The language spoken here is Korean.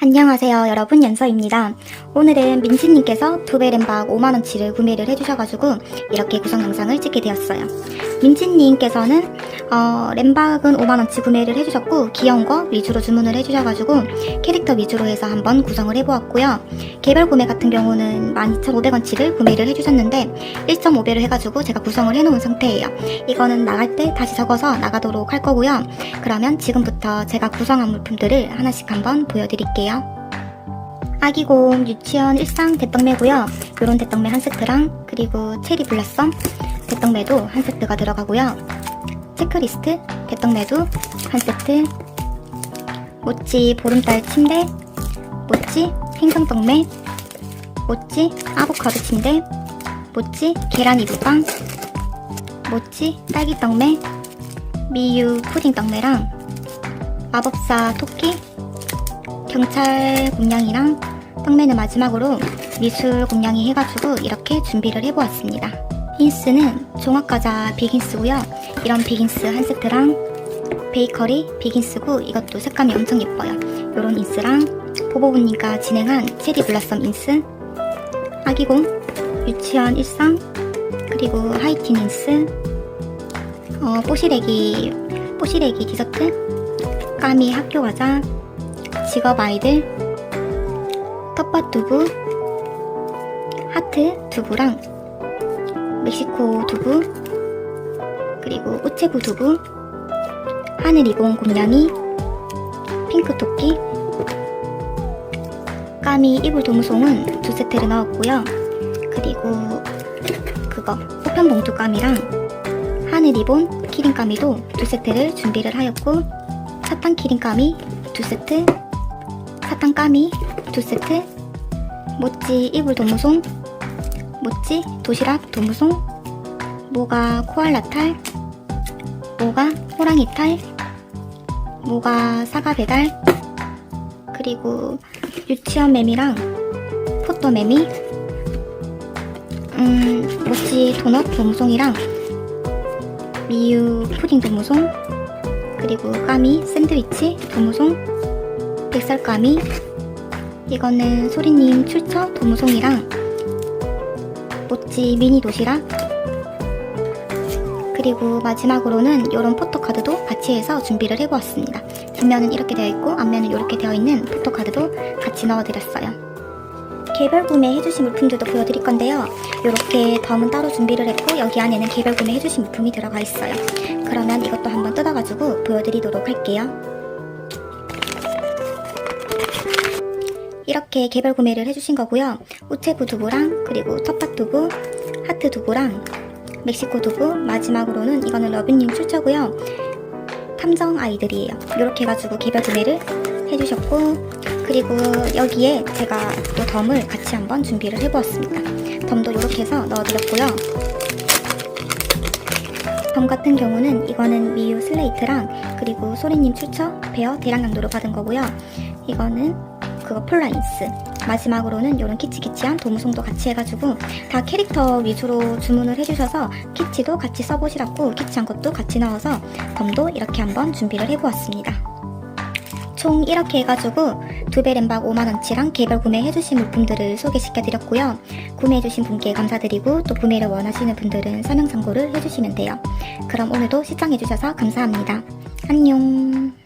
안녕하세요 여러분 연서입니다. 오늘은 민지님께서 두베렌박 5만원치를 구매를 해주셔가지고 이렇게 구성 영상을 찍게 되었어요. 민지님께서는 어, 램박은 5만원치 구매를 해주셨고 귀여운 거 위주로 주문을 해주셔가지고 캐릭터 위주로 해서 한번 구성을 해보았고요. 개별 구매 같은 경우는 12,500원치를 구매를 해주셨는데 1.5배를 해가지고 제가 구성을 해놓은 상태예요. 이거는 나갈 때 다시 적어서 나가도록 할 거고요. 그러면 지금부터 제가 구성한 물품들을 하나씩 한번 보여드릴게요. 아기곰 유치원 일상 대떡매고요. 요런 대떡매 한 세트랑 그리고 체리 블라썸 대떡매도 한 세트가 들어가고요. 체크리스트 대떡매도 한 세트 모찌 보름달 침대 모찌 행성떡매 모찌 아보카도 침대 모찌 계란 이불빵 모찌 딸기떡매 미유 푸딩떡매랑 마법사 토끼 경찰 공냥이랑 떡매는 마지막으로 미술 공냥이 해가지고 이렇게 준비를 해보았습니다. 빈스는 종합과자 비긴스고요. 이런 비긴스 한 세트랑 베이커리 비긴스고 이것도 색감이 엄청 예뻐요. 요런 인스랑 보보부님과 진행한 체리 블라썸 인스 아기곰 유치원 일상 그리고 하이틴 인스 어, 뽀시래기 뽀시래기 디저트 까미 학교 과자 직업 아이들 텃밭 두부 하트 두부랑 멕시코 두부 그리고 우체부 두부 하늘 이공 곰냥이 핑크 토끼 까미 이불 동송은 두 세트를 넣었고요. 그리고 그거 우편 봉투 까미랑 하늘 리본 키링 까미도 두 세트를 준비를 하였고 사탕 키링 까미 두 세트 사탕 까미 두 세트 모찌 이불 도무송 모찌 도시락? 도무송? 모가 코알라 탈? 모가 호랑이 탈? 모가 사과 배달? 그리고 유치원 매미랑 포토 매미? 음 모찌 도넛 도무송이랑 미유 푸딩 도무송? 그리고 까미 샌드위치 도무송? 백설까미? 이거는 소리님 출처 도무송이랑 모찌 미니 도시락 그리고 마지막으로는 이런 포토카드도 같이 해서 준비를 해보았습니다. 뒷면은 이렇게 되어 있고 앞면은 이렇게 되어 있는 포토카드도 같이 넣어드렸어요. 개별 구매 해주신 물품들도 보여드릴 건데요. 이렇게 덤은 따로 준비를 했고 여기 안에는 개별 구매 해주신 물품이 들어가 있어요. 그러면 이것도 한번 뜯어가지고 보여드리도록 할게요 이렇게 개별 구매를 해주신 거고요. 우체부 두부랑 그리고 텃밭 두부, 하트 두부랑 멕시코 두부, 마지막으로는 이거는 러빈님 출처고요. 탐정 아이들이에요. 이렇게 해가지고 개별 구매를 해주셨고 그리고 여기에 제가 또 덤을 같이 한번 준비를 해보았습니다. 덤도 이렇게 해서 넣어드렸고요. 덤 같은 경우는 이거는 미유 슬레이트랑 그리고 소리님 출처 베어 대량 강도로 받은 거고요. 이거는 그거 폴라인스. 마지막으로는 이런 키치키치한 도무송도 같이 해가지고 다 캐릭터 위주로 주문을 해주셔서 키치도 같이 써보시라고 키치한 것도 같이 넣어서 덤도 이렇게 한번 준비를 해보았습니다. 총 이렇게 해가지고 두배 램박 5만원치랑 개별 구매해주신 물품들을 소개시켜드렸고요. 구매해주신 분께 감사드리고 또 구매를 원하시는 분들은 설명 참고를 해주시면 돼요. 그럼 오늘도 시청해주셔서 감사합니다. 안녕